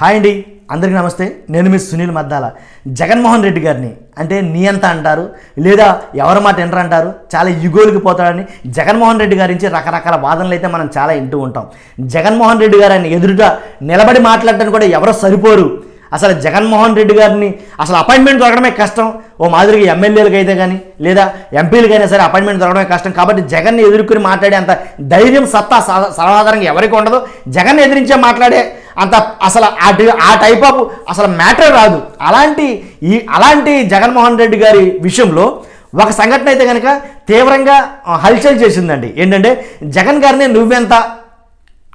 Hi అండి. అందరికీ నమస్తే. నేను మీ సునీల్ మద్దాల. జగన్మోహన్ రెడ్డి గారిని అంటే నీ అంత అంటారు లేదా ఎవరి మాట ఎంటర్ అంటారు చాలా యుగోలికి పోతాడని జగన్మోహన్ రెడ్డి గారి నుంచి రకరకాల వాదనలు అయితే మనం చాలా వింటూ ఉంటాం. జగన్మోహన్ రెడ్డి గారు ఆయన ఎదురుగా నిలబడి మాట్లాడటానికి కూడా ఎవరో సరిపోరు. అసలు జగన్మోహన్ రెడ్డి గారిని అసలు అపాయింట్మెంట్ దొరకడమే కష్టం. ఓ మాదిరిగా ఎమ్మెల్యేలకు అయితే కానీ లేదా ఎంపీలకైనా సరే అపాయింట్మెంట్ దొరకడమే కష్టం. కాబట్టి జగన్ని ఎదుర్కొని మాట్లాడే అంత ధైర్యం సత్తా సా- సర్వాధారంగా ఎవరికి ఉండదు. జగన్ ఎదిరించే మాట్లాడే అంత అసలు ఆ టైప్ ఆఫ్ అసలు మ్యాటర్ రాదు. అలాంటి ఈ అలాంటి జగన్మోహన్ రెడ్డి గారి విషయంలో ఒక సంఘటన అయితే కనుక తీవ్రంగా హల్చల్ చేసిందండి. ఏంటంటే జగన్ గారిని నువ్వెంత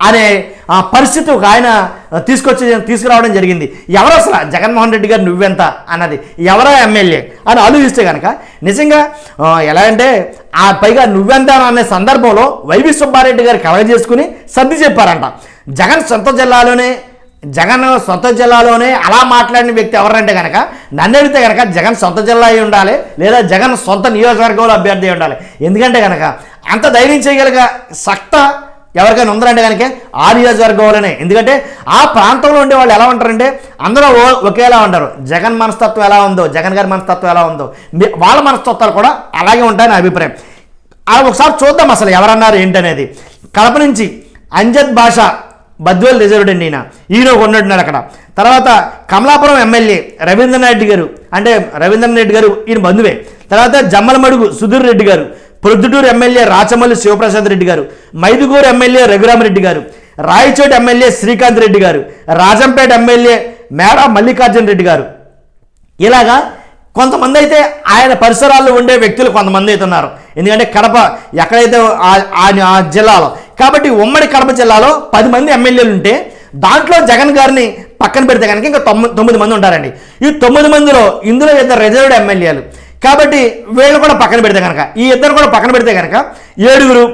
అనే ఆ పరిస్థితి ఒక ఆయన తీసుకొచ్చి తీసుకురావడం జరిగింది. ఎవరు అసలు? జగన్మోహన్ రెడ్డి గారు నువ్వెంత అన్నది. ఎవరో ఎమ్మెల్యే? అని ఆలోచిస్తే కనుక నిజంగా ఎలా అంటే ఆ పైగా నువ్వెంత అనే సందర్భంలో వైవి సుబ్బారెడ్డి గారు కవర్ చేసుకుని సర్ది చెప్పారంట. జగన్ సొంత జిల్లాలోనే జగన్ సొంత జిల్లాలోనే అలా మాట్లాడిన వ్యక్తి ఎవరంటే కనుక నన్ను అడిగితే కనుక జగన్ సొంత జిల్లా అయి ఉండాలి లేదా జగన్ సొంత నియోజకవర్గంలో అభ్యర్థి ఉండాలి. ఎందుకంటే కనుక అంత ధైర్యం చేయగలిగ సక్త ఎవరికైనా ఉందంటే కనుక ఆ నియోజకవర్గంలోనే ఎందుకంటే ఆ ప్రాంతంలో ఉండే వాళ్ళు ఎలా ఉంటారంటే అందరూ ఓ- ఒకేలా ఉంటారు. జగన్ మనస్తత్వం ఎలా ఉందో జగన్ గారి మనస్తత్వం ఎలా ఉందో వాళ్ళ మనస్తత్వాలు కూడా అలాగే ఉంటాయని అభిప్రాయం. అలా ఒకసారి చూద్దాం అసలు ఎవరన్నారు ఏంటనేది. కడప నుంచి అంజద్ భాష బద్వేల్ రిజర్వ్డ్ అండి ఈయన. ఈయన ఉన్నట్టున్నాడు అక్కడ. తర్వాత కమలాపురం ఎమ్మెల్యే రవీంద్రనాథ్ రెడ్డి గారు అంటే రవీంద్రనాథ్ రెడ్డి గారు ఈయన బంధువే. తర్వాత జమ్మలమడుగు సుధీర్ రెడ్డి గారు. ప్రొద్దుటూరు ఎమ్మెల్యే రాచమల్లి శివప్రసాద్ రెడ్డి గారు మైదుగూరు ఎమ్మెల్యే రఘురామరెడ్డి గారు రాయచోటి ఎమ్మెల్యే శ్రీకాంత్ రెడ్డి గారు రాజంపేట ఎమ్మెల్యే మేడ మల్లికార్జున రెడ్డి గారు. ఇలాగా కొంతమంది అయితే ఆయన పరిసరాల్లో ఉండే వ్యక్తులు కొంతమంది అయితే ఉన్నారు. ఎందుకంటే కడప ఎక్కడైతే ఆ- ఆ ఆ జిల్లాలో కాబట్టి ఉమ్మడి కడప జిల్లాలో పది మంది ఎమ్మెల్యేలు ఉంటే దాంట్లో జగన్ గారిని పక్కన పెడితే కనుక ఇంకా తొమ్మిది తొమ్మిది మంది ఉంటారండి. ఈ తొమ్మిది మందిలో ఇందులో ఇద్దరు రిజర్వ్డ్ ఎమ్మెల్యేలు. కాబట్టి వీళ్ళు కూడా పక్కన పెడితే కనుక ఈ ఇద్దరు కూడా పక్కన పెడితే కనుక ఏడుగురు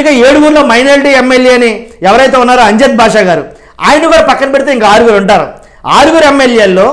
ఇక ఏడుగురులో మైనారిటీ ఎమ్మెల్యేని ఎవరైతే ఉన్నారో అంజద్ బాషా గారు ఆయన కూడా పక్కన పెడితే ఇంకా ఆరుగురు ఉంటారు. ఆరుగురు ఎమ్మెల్యేల్లో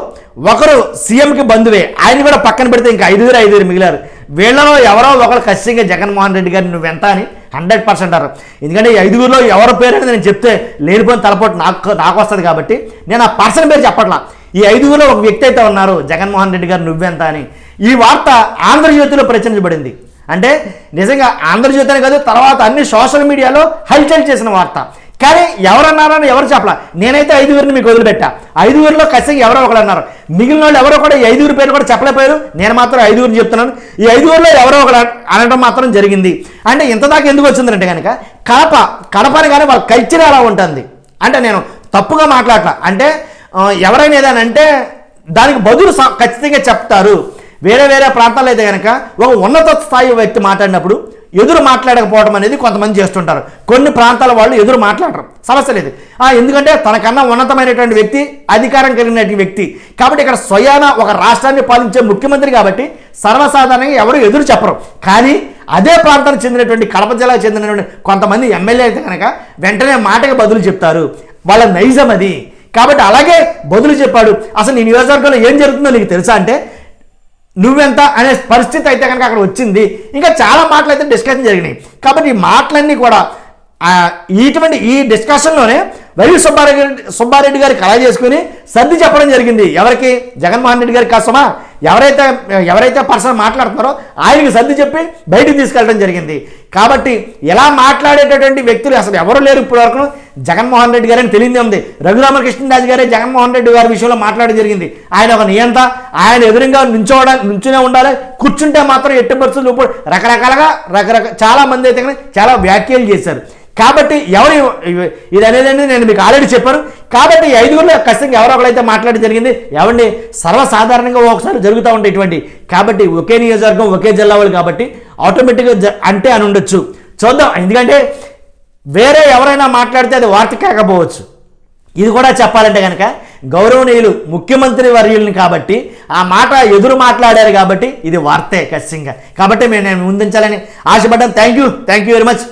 ఒకరు సీఎంకి బంధువే ఆయన కూడా పక్కన పెడితే ఇంకా ఐదుగురు ఐదుగురు మిగిలారు. వీళ్ళలో ఎవరో ఒకరు ఖచ్చితంగా జగన్మోహన్ రెడ్డి గారిని ఎంత అని హండ్రెడ్ పర్సెంట్ అంటారు. ఎందుకంటే ఈ ఐదుగురులో ఎవరి పేరు అనేది నేను చెప్తే లేనిపోయిన తలపోటు నాకు నాకు వస్తుంది కాబట్టి నేను ఆ పర్సన్ పేరు చెప్పట్లా. ఈ ఐదుగురులో ఒక వ్యక్తి అయితే ఉన్నారు జగన్మోహన్ రెడ్డి గారు నువ్వెంత అని. ఈ వార్త ఆంధ్రజ్యోతిలో ప్రచురించబడింది. అంటే నిజంగా ఆంధ్రజ్యోతి అని కాదు తర్వాత అన్ని సోషల్ మీడియాలో హల్చల్ చేసిన వార్త. కానీ ఎవరన్నారని ఎవరు చెప్పలా? నేనైతే ఐదుగురిని మీకు వదిలిపెట్టా. ఐదుగురిలో ఖచ్చితంగా ఎవరో ఒకరు అన్నారు. మిగిలిన వాళ్ళు ఎవరో కూడా ఈ ఐదుగురు పేరు కూడా చెప్పలేకపోయారు. నేను మాత్రం ఐదుగురిని చెప్తున్నాను. ఈ ఐదుగురిలో ఎవరో ఒకరు అనడం మాత్రం జరిగింది. అంటే ఇంతదాకా ఎందుకు వచ్చిందంటే కనుక కడప కడప అని కానీ వాళ్ళ కల్చర్ అలా ఉంటుంది? అంటే నేను తప్పుగా మాట్లాడలా అంటే ఎవరైనా ఏదైనా అంటే దానికి బదులు స- ఖచ్చితంగా చెప్తారు. వేరే వేరే ప్రాంతాల్లో అయితే కనుక ఒక ఉన్నత స్థాయి వ్యక్తి మాట్లాడినప్పుడు ఎదురు మాట్లాడకపోవడం అనేది కొంతమంది చేస్తుంటారు. కొన్ని ప్రాంతాల వాళ్ళు ఎదురు మాట్లాడరు. సమస్య లేదు. ఎందుకంటే తనకన్నా ఉన్నతమైనటువంటి వ్యక్తి అధికారం కలిగినటువంటి వ్యక్తి. కాబట్టి ఇక్కడ స్వయాన ఒక రాష్ట్రాన్ని పాలించే ముఖ్యమంత్రి కాబట్టి సర్వసాధారణంగా ఎవరు ఎదురు చెప్పరు. కానీ అదే ప్రాంతానికి చెందినటువంటి కడప జిల్లాకు చెందినటువంటి కొంతమంది ఎమ్మెల్యే అయితే కనుక వెంటనే మాటకి బదులు చెప్తారు. వాళ్ళ నైజం అది. కాబట్టి అలాగే బదులు చెప్పాడు. అసలు నీ నియోజకవర్గంలో ఏం జరుగుతుందో నీకు తెలుసా అంటే నువ్వెంత అనే పరిస్థితి అయితే కనుక అక్కడ వచ్చింది. ఇంకా చాలా మాటలు అయితే డిస్కషన్ జరిగినాయి. కాబట్టి ఈ మాటలన్నీ కూడా ఇటువంటి ఈ డిస్కషన్లోనే వైవి సుబ్బారెడ్డి సుబ్బారెడ్డి గారికి కళ చేసుకుని సర్ది చెప్పడం జరిగింది. ఎవరికి? జగన్మోహన్ రెడ్డి గారికి కోసమా ఎవరైతే ఎవరైతే పర్సన్ మాట్లాడుతున్నారో ఆయనకి సర్ది చెప్పి బయటికి తీసుకెళ్ళడం జరిగింది. కాబట్టి ఎలా మాట్లాడేటటువంటి వ్యక్తులు అసలు ఎవరు లేరు ఇప్పటివరకు. జగన్మోహన్ రెడ్డి గారని తెలియంది ఉంది. రఘురామకృష్ణరాజు గారే జగన్మోహన్ రెడ్డి గారి విషయంలో మాట్లాడడం జరిగింది. ఆయన ఒక నియంత ఆయన ఎదురుగా నుంచోవడా నుంచునే ఉండాలి. కూర్చుంటే మాత్రం ఎట్టి పరిస్థితులు రకరకాలుగా రకరకాల చాలా మంది అయితే కానీ చాలా వ్యాఖ్యలు చేశారు. కాబట్టి ఎవరు ఇది అనేది నేను మీకు ఆల్రెడీ చెప్పాను. కాబట్టి ఐదుగురులో ఖచ్చితంగా ఎవరో ఒకరైతే మాట్లాడడం జరిగింది. ఎవరిని సర్వసాధారణంగా ఒకసారి జరుగుతూ ఉంటాయి ఇటువంటి కాబట్టి ఒకే నియోజకవర్గం ఒకే జిల్లా వాళ్ళు కాబట్టి ఆటోమేటిక్గా జ- అంటే అని ఉండొచ్చు. చూద్దాం. ఎందుకంటే వేరే ఎవరైనా మాట్లాడితే అది వార్త కాకపోవచ్చు. ఇది కూడా చెప్పాలంటే కనుక గౌరవనీయులు ముఖ్యమంత్రి వర్యుల్ని కాబట్టి ఆ మాట ఎదురు మాట్లాడారు కాబట్టి ఇది వార్తే ఖచ్చితంగా. కాబట్టి మేము నేను ముందుంచాలని ఆశపడ్డాను. Thank you thank you very much